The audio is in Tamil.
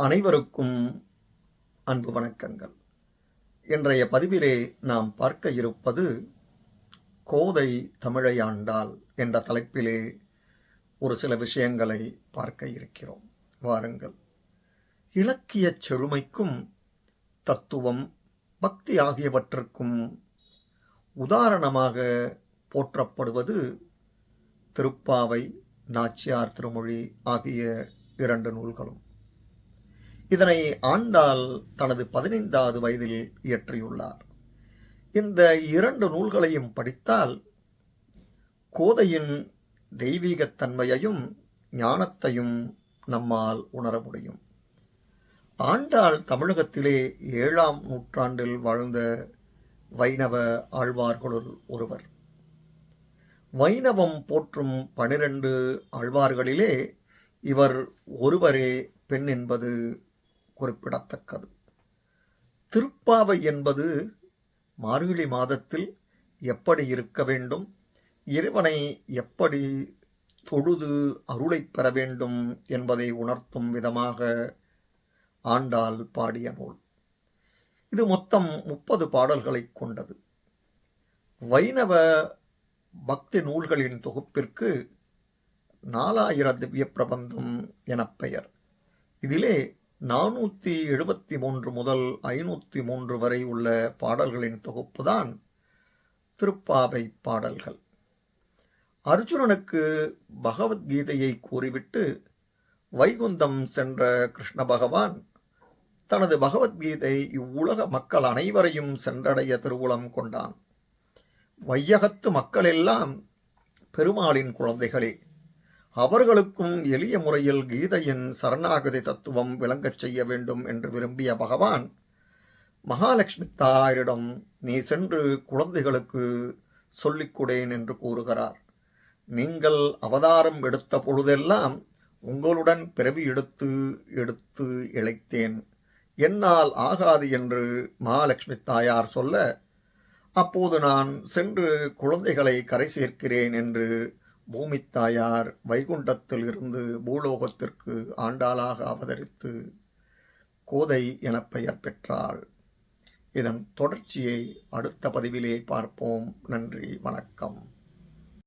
அனைவருக்கும் அன்பு வணக்கங்கள். இன்றைய பதிவிலே நாம் பார்க்க இருப்பது கோதை தமிழை ஆண்டாள் என்ற தலைப்பிலே ஒரு சில விஷயங்களை பார்க்க இருக்கிறோம். வாருங்கள். இலக்கியச் செழுமைக்கும் தத்துவம் பக்தி ஆகியவற்றுக்கும் உதாரணமாக போற்றப்படுவது திருப்பாவை நாச்சியார் திருமொழி ஆகிய இரண்டு நூல்களும். இதனை ஆண்டாள் தனது பதினைந்தாவது வயதில் இயற்றியுள்ளார். இந்த இரண்டு நூல்களையும் படித்தால் கோதையின் தெய்வீகத்தன்மையையும் ஞானத்தையும் நம்மால் உணர முடியும். ஆண்டாள் தமிழகத்திலே ஏழாம் நூற்றாண்டில் வாழ்ந்த வைணவ ஆழ்வார்களுள் ஒருவர். வைணவம் போற்றும் பனிரெண்டு ஆழ்வார்களிலே இவர் ஒருவரே பெண் என்பது குறிப்பிடத்தக்கது. திருப்பாவை என்பது மார்கழி மாதத்தில் எப்படி இருக்க வேண்டும் இறைவனை எப்படி தொழுது அருளை பெற வேண்டும் என்பதை உணர்த்தும் விதமாக ஆண்டாள் பாடிய நூல். இது மொத்தம் முப்பது பாடல்களை கொண்டது. வைணவ பக்தி நூல்களின் தொகுப்பிற்கு நாலாயிர திவ்ய பிரபந்தம் என பெயர். இதிலே நானூற்றி எழுபத்தி மூன்று முதல் ஐநூற்றி மூன்று வரை உள்ள பாடல்களின் தொகுப்புதான் திருப்பாவை பாடல்கள். அர்ஜுனனுக்கு பகவத்கீதையை கூறிவிட்டு வைகுந்தம் சென்ற கிருஷ்ண பகவான் தனது பகவத்கீதை இவ்வுலக மக்கள் அனைவரையும் சென்றடைய திருவுளம் கொண்டான். வையகத்து மக்களெல்லாம் பெருமாளின் குழந்தைகளே அவர்களுக்கும் எளிய முறையில் கீதையின் சரணாகதி தத்துவம் விளங்கச் செய்ய வேண்டும் என்று விரும்பிய பகவான் மகாலட்சுமி தாயரிடம் நீ சென்று குழந்தைகளுக்கு சொல்லிக்கொடேன் என்று கூறுகிறார். நீங்கள் அவதாரம் எடுத்த பொழுதெல்லாம் உங்களுடன் பிறவி எடுத்து எடுத்து இழைத்தேன். என்னால் ஆகாது என்று மகாலட்சுமி தாயார் சொல்ல அப்போது நான் சென்று குழந்தைகளை கரை சேர்க்கிறேன் என்று பூமித்தாயார் வைகுண்டத்தில் இருந்து பூலோகத்திற்கு ஆண்டாளாக அவதரித்து கோதை என பெயர் பெற்றாள். இதன் தொடர்ச்சியை அடுத்த பதிவிலே பார்ப்போம். நன்றி வணக்கம்.